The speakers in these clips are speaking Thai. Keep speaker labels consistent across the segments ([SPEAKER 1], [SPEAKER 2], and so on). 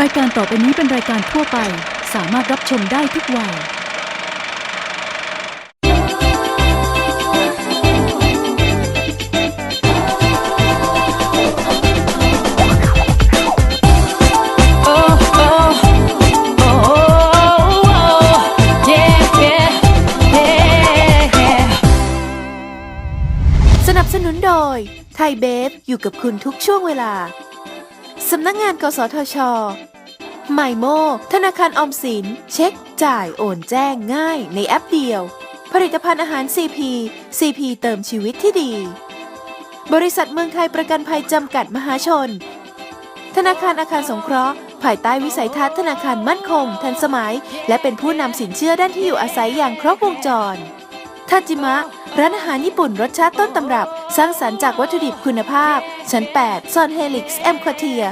[SPEAKER 1] รายการต่อไปนี้เป็นรายการทั่วไป สามารถรับชมได้ทุกวัย
[SPEAKER 2] สนับสนุนโดย ไทยเบฟอยู่กับคุณทุกช่วงเวลา สำนักงานกสทช ไมโมธนาคารออมสิน เช็ค จ่ายโอนแจ้งง่ายในแอปเดียว ผลิตภัณฑ์อาหาร CP CP เติมชีวิตที่ดี บริษัทเมืองไทยประกันภัยจำกัดมหาชน ธนาคารอาคารสงเคราะห์ ภายใต้วิสัยทัศน์ธนาคารมั่นคง ทันสมัย และเป็นผู้นำสินเชื่อด้านที่อยู่อาศัยอย่างครบวงจรทาจิมะ ร้านอาหารญี่ปุ่นรสชาติต้นตำรับ สร้างสรรค์จากวัตถุดิบคุณภาพ ชั้น 8 ซอนเฮลิกซ์แอมควเทีย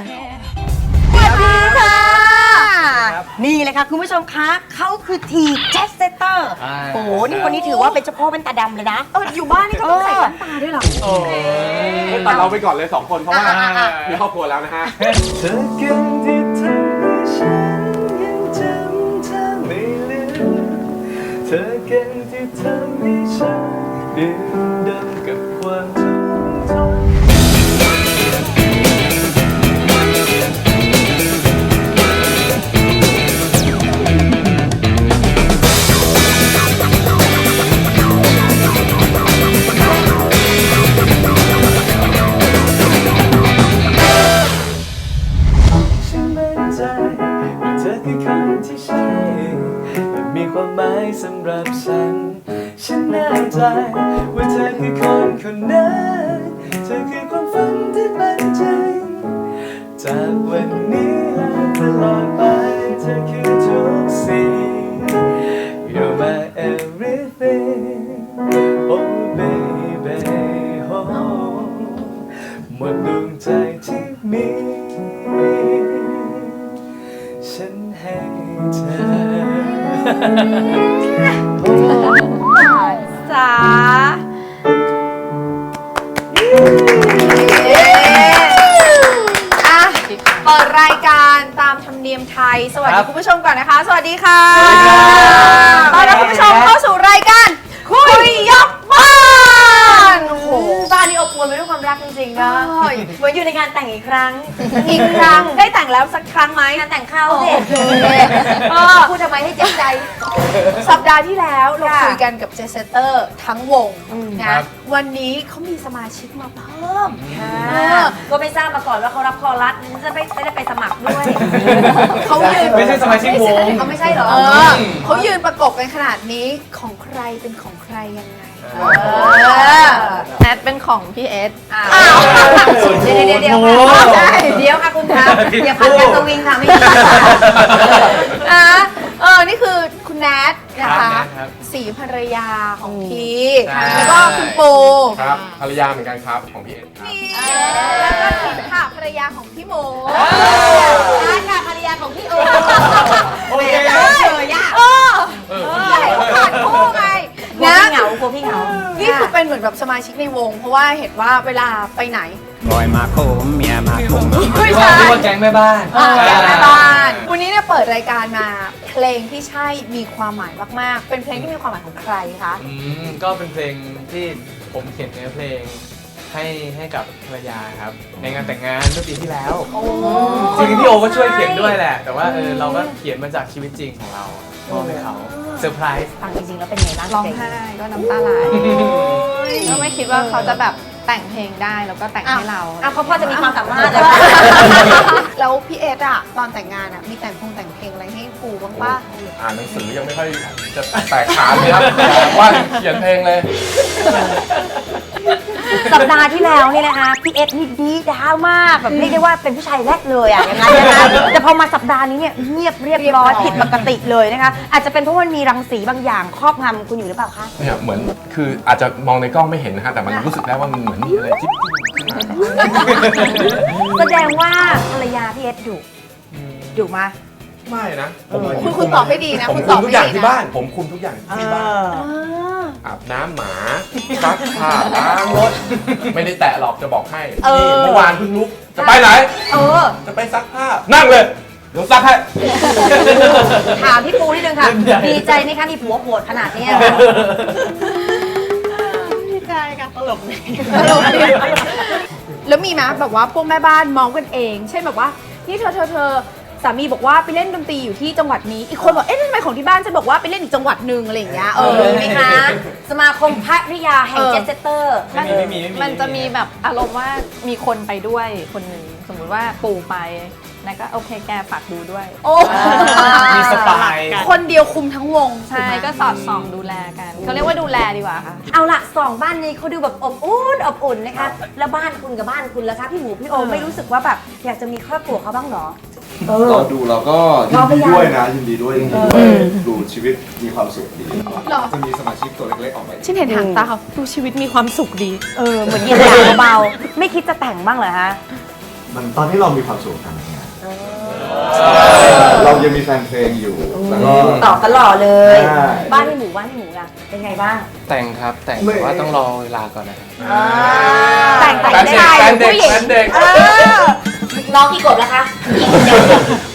[SPEAKER 3] นี่เลยค่ะ คุณผู้ชมคะเขาคือทีเจสเซเตอร์
[SPEAKER 4] อ่า
[SPEAKER 3] โอ้โหนี่คนนี้ถือว่าเป็นเจ้าพ่อเป็นตาดำเลยนะ
[SPEAKER 5] เอออยู่บ้านนี่ก็ต้องใส่แว่นตาด้วยเหรอ
[SPEAKER 4] โอ้
[SPEAKER 6] ให้ตัดเราไปก่อนเลยสองคน เพราะว่า
[SPEAKER 4] อ่าอ่า
[SPEAKER 6] มีครอบครัวแล้วนะฮะ
[SPEAKER 7] เธอกันที่ทำให้ฉันยังจำเธอไม่ลืมเธอกันที่ทำให้ฉันดื่มด่ำกับความทุกข์ทนางที่ใช่และมีความหมายสำหรับฉัน ฉันแน่ใจว่าเธอคือคนคนนั้นเธอคือความฝันที่เป็นจริงจากวันนี้และตลอดไปเธอคือ จ๋า
[SPEAKER 5] อะเปิดรายการตามธรรมเนียมไทย สวัส
[SPEAKER 4] ครั
[SPEAKER 5] ดี
[SPEAKER 4] บ
[SPEAKER 5] คุณผู้ชมก่อนนะคะ สวัสดีค่ะ
[SPEAKER 4] สวัสดีครับ
[SPEAKER 5] ต้อนรับคุณผู้ชมเข้าสู่รายการคุยยกบ้านโอ้โห
[SPEAKER 3] บ้านนี้อบอวลไปด้วยความ รักจริงๆนะ
[SPEAKER 5] โอ้ย
[SPEAKER 3] เหมือนอยู่ในงานแต่งอีกครั้ง
[SPEAKER 5] อีกครั้งได้แต่งแล้วสักครั้งไหม
[SPEAKER 3] งานแต่งเข้าสิ
[SPEAKER 5] เออ
[SPEAKER 3] พูดทำไมให้เจ็บใจ
[SPEAKER 5] สัปดาห์ที่แล้วเรา
[SPEAKER 3] ค่ะ
[SPEAKER 5] คุยกันกับเจสเตอร์ทั้งวง
[SPEAKER 3] อืม
[SPEAKER 5] นะวันนี้เขามีสมาชิกมาเพิ่ม
[SPEAKER 3] ก็ไม่ทราบมาก่อนว่าเขารับคอรัสจะไม่ไม่ได้ไปสมัครด้วย
[SPEAKER 5] เขายืน
[SPEAKER 4] ไม่ใช่สมาชิกวง
[SPEAKER 3] เขาไม่ใช่เหรอ
[SPEAKER 5] เออเขายืนประกบกันขนาดนี้ของใครเป็นของใครยังไง
[SPEAKER 4] เอ
[SPEAKER 5] แนทเป็นของพี่เอส
[SPEAKER 3] อ้าวเดี๋ยวเดี๋ยวเดี๋ยว
[SPEAKER 4] โอ้
[SPEAKER 3] ค่ะ
[SPEAKER 4] โห
[SPEAKER 3] เดี๋ยวค่ะคุณครับอย่าพันกันสวิงค่ะไม่ดี
[SPEAKER 5] อะเออ นี่คือคุณแนทนะ
[SPEAKER 4] ครั
[SPEAKER 5] คะ
[SPEAKER 4] บแนทครับ
[SPEAKER 5] สีภรรยาของพี่
[SPEAKER 4] ใช่
[SPEAKER 5] แล้วก็คุณปู
[SPEAKER 6] ครับภรรยาเหมือนกันครับของพี่เอ็ดครับ
[SPEAKER 5] นี่แล้วก็ทิพย์ค่ะภรรยาของพี่โม
[SPEAKER 3] ร้านค่ะภรรยาของพี่โอ
[SPEAKER 4] โอเค
[SPEAKER 3] เลยอะ
[SPEAKER 5] เออ
[SPEAKER 4] เออ
[SPEAKER 5] ใช่เขาผ่านคู่ไง เป็นเหมือนแบบสมาชิกในวง เพราะว่าเห็นว่าเวลาไปไหน
[SPEAKER 8] บอยมาโคมเมียมาโคม
[SPEAKER 5] ไม่
[SPEAKER 4] เรียก
[SPEAKER 5] ใช่
[SPEAKER 4] ว่าเรียกว่าแก๊งแม่บ้าน
[SPEAKER 5] อ่าแม่บ้าน วันนี้เนี่ยเปิดรายการมาเพลงที่ใช่มีความหมายมากๆ เป็นเพลงที่มีความหมายของใครคะ
[SPEAKER 4] อืมก็เป็นเพลงที่ผมเขียนเนื้อเพลง ให้ให้กับภรรยาครับ ในงานแต่งงานเมื่อปีที่แล้วจริงๆพี่โอก็ช่วยเขียนด้วยแหละ แต่ว่าเออเราก็เขียนมาจากชีวิตจริงของเรามอบให้เขาเซอร์ไพรส์
[SPEAKER 3] ฟังจริงๆแล้วเป็นไงบ้าง
[SPEAKER 5] ร้องไห้ก็น้ำตาไหลก็ไม่คิดว่าเขาจะแบบแต่งเพลงได้แล้วก็แต่งให้เรา
[SPEAKER 3] อะเพราะพ่อจะมีความสามารถเลย
[SPEAKER 5] แล้วพี่เอสอะตอนแต่งงานอะมีแต่งพงแต่งเพลงอะไรให้ปูบ้างปะ
[SPEAKER 6] อ่านหนังสือยังไม่ค่อยจะแตกฉานเลยครับแต่ว่าเขียนเพลงเลย
[SPEAKER 3] สัปดาห์ที่แล้วนี่นะคะพี่เอสนี่ดีดาวมากแบบเรียกได้ว่าเป็นผู้ชายแรกเลยอะอย่างนั้นนะคะแต่พอมาสัปดาห์นี้เนี่ยเงียบเรียบร้อยผิดปกติเลยนะคะ อาจจะเป็นเพราะมันมีรังสีบางอย่างครอบงำคุณอยู่หรือเปล่าคะ
[SPEAKER 6] เนี่ยเหมือนคืออาจจะมองในกล้องไม่เห็นนะฮะแต่มันรู้สึกได้ว่ามันเหมือนมีอะไรจิ๊บ
[SPEAKER 3] แสดงว่าภรรยาพี่เอสดุดุมา
[SPEAKER 6] ไม่นะผม
[SPEAKER 5] คุณคุณตอบให้ดีนะ
[SPEAKER 6] ผม
[SPEAKER 5] คุณ
[SPEAKER 6] คุ
[SPEAKER 5] ต
[SPEAKER 6] ม
[SPEAKER 5] อบ
[SPEAKER 6] ทุก
[SPEAKER 5] ให้
[SPEAKER 6] อย่าง
[SPEAKER 5] ดี
[SPEAKER 6] ที่
[SPEAKER 5] นะ
[SPEAKER 6] บ้าน ผมคุมทุกอย่างที่บ้านอาบน้ำหมาซักผ้าล้างรถไม่ได้แตะหรอกจะบอกให้
[SPEAKER 3] เออ
[SPEAKER 6] นี่เมื่อวานเพิ่งลุกจะไปไหน
[SPEAKER 3] เออ
[SPEAKER 6] จะไปซักผ้านั่งเลยเดี๋ยวซักให้
[SPEAKER 3] ถามพี่ปูนิดนึงค่ะ
[SPEAKER 4] เล่นใหญ่
[SPEAKER 3] ดีใจไหมคะมีผัวโหดขนาดเนี้ย
[SPEAKER 5] แล้วมีไหมแบบว่าพวกแม่บ้านมองกันเอง เช่นแบบว่า นี่เธอเธอเธอ สามีบอกว่าไปเล่นดนตรีอยู่ที่จังหวัดนี้ อีกคนบอกเอ๊ะทำไมของที่บ้านฉันบอกว่าไปเล่นอีกจังหวัดหนึ่งอะไรอย่างเงี้ยเออ
[SPEAKER 3] มีไหมคะ สมาคมภริยาแห่ง
[SPEAKER 5] เออ
[SPEAKER 3] เจ็ตเซตเตอร์
[SPEAKER 4] ไม่มีไม่มีไม่มี
[SPEAKER 9] มันจะมีแบบอารมณ์ว่ามีคนไปด้วยคนหนึ่งสมมุติว่าปู่ไปนายก็โอเคแกฝากดูด้วย
[SPEAKER 5] โอ้
[SPEAKER 4] มีสปาย
[SPEAKER 5] คนเดียวคุมทั้งวง
[SPEAKER 9] ใช่ ก็สอดส่องดูแลกันเขาเรียกว่าดูแลดีกว่าค่ะ
[SPEAKER 3] เอาละสองบ้านนี้เขาดูแบบอบอุ่นอบอุ่นนะคะ แล้วบ้านคุณกับบ้านคุณล่ะคะพี่หมูพี่โอมไม่รู้สึกว่าแบบอยากจะมีครอบครัวเขาบ้างเหรอ
[SPEAKER 10] เราดูเราก็ยิ
[SPEAKER 3] เรา
[SPEAKER 10] น
[SPEAKER 3] พ
[SPEAKER 10] ดี
[SPEAKER 3] ยายาม
[SPEAKER 10] ด้วยนะยินดีด้วยยินดีด้วยดูชีวิตมีความสุขดีจะมีสมาชิกตัวเล็กๆออกมาอีก
[SPEAKER 5] ฉันเห็นหางตาเขาดูชีวิตมีความสุขดี
[SPEAKER 3] เออเหมือนเหยียบหยามเบาๆไม่คิดจะแต่งบ้างเหรอฮะ
[SPEAKER 10] มันตอนที่เรามีความสุขทำงานเรายังมีแฟนเพลงอยู่แล้วก็
[SPEAKER 3] ตอบตลอดเลย
[SPEAKER 10] ใช่
[SPEAKER 3] บ้านพี่หมูบ้านพี่หมูล่ะเป็นไงบ้าง
[SPEAKER 4] แต่งครับ แต่งแต่ว่าต้องรอเวลาก่อนนะครับ
[SPEAKER 3] แต่งแต่ง
[SPEAKER 4] แฟน
[SPEAKER 3] ได้
[SPEAKER 4] เด็ก
[SPEAKER 3] หรือ
[SPEAKER 4] แฟ
[SPEAKER 3] ผู้
[SPEAKER 4] น
[SPEAKER 3] หญิง
[SPEAKER 4] เด็กแฟนเด็ก
[SPEAKER 3] เออ น้องกี่กบแล้วคะ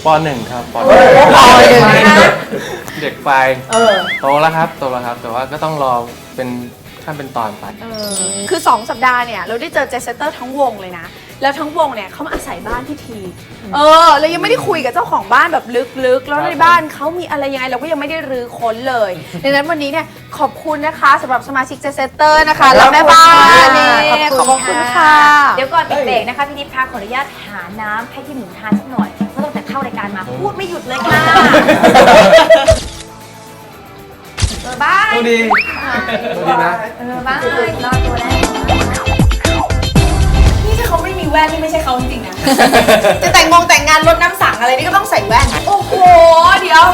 [SPEAKER 4] ปหนึ่งครับปห
[SPEAKER 3] โอ้
[SPEAKER 4] นึ่ง
[SPEAKER 3] โหปหนึ่งนะคะ
[SPEAKER 4] เด็กไป
[SPEAKER 3] เออ
[SPEAKER 4] โตแล้วครับโตแล้วครับ แต่ว่าก็ต้องรอเป็น ขั้นเป็นตอนไป
[SPEAKER 5] คือ 2 สัปดาห์เนี่ย เราได้เจอเจสเตอร์ทั้งวงเลยนะ แล้วทั้งวงเนี่ยเขามาอาศัยบ้านพี่ที เออเรายังไม่ได้คุยกับเจ้าของบ้านแบบลึกๆ แล้วในบ้านเขามีอะไรยังไงเราก็ยังไม่ได้รื้อค้นเลยดังนั้นวันนี้เนี่ยขอบคุณนะคะสำหรับสมาชิกเจสเตอร์นะคะและแม่บ้านนี่ขอบคุณค่ะ
[SPEAKER 3] เดี๋ยวก่อนปิดเบรกนะคะพี่นิพคะขออนุญาตหาน้ำให้พี่หมูทานสักหน่อยเพราะตั้งแต่เข้ารายการมาพูดไม่หยุดเลยค่ะ เออบาย
[SPEAKER 4] ดูดีดูดีนะ
[SPEAKER 3] เออบายรอตัวแล้ว
[SPEAKER 5] นี่ถ้าเขาไม่มีแว่นนี่ไม่ใช่เขาจริงๆนะ จะแต่งงงแต่งงานรดน้ำสังอะไรนี่ก็ต้องใส่แว่น โอ้โห เดี๋ยว